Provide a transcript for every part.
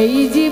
এই জীবনে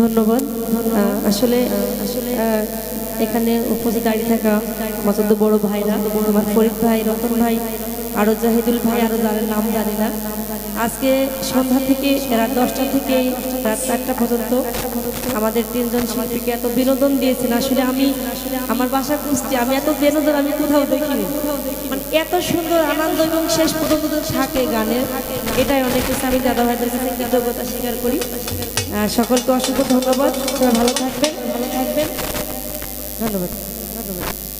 ধন্যবাদ। আসলে আসলে এখানে উপস্থিত দাঁড়িয়ে থাকা আমার তো বড় ভাইরা, আমার ফরিদ ভাই, রতন ভাই আরও জাহিদুল ভাই আরও যারা নাম জানি না। আজকে সন্ধ্যা থেকে, রাত দশটা থেকে, রাত চারটা পর্যন্ত আমাদের তিনজন শিল্পীকে এত বিনোদন দিয়েছেন। আসলে আমি, আমার বাসা খুঁজছি আমি এত বিনোদন আমি কোথাও দেখিনি। মানে এত সুন্দর আনন্দ এবং শেষ পর্যন্ত থাকে গানের। এটাই অনেক কিছু। আমি দাদা ভাইদের কাছে কৃতজ্ঞতা স্বীকার করি। সকলকে অসংখ্য ধন্যবাদ। ভালো থাকবেন ভালো থাকবেন। ধন্যবাদ। ধন্যবাদ।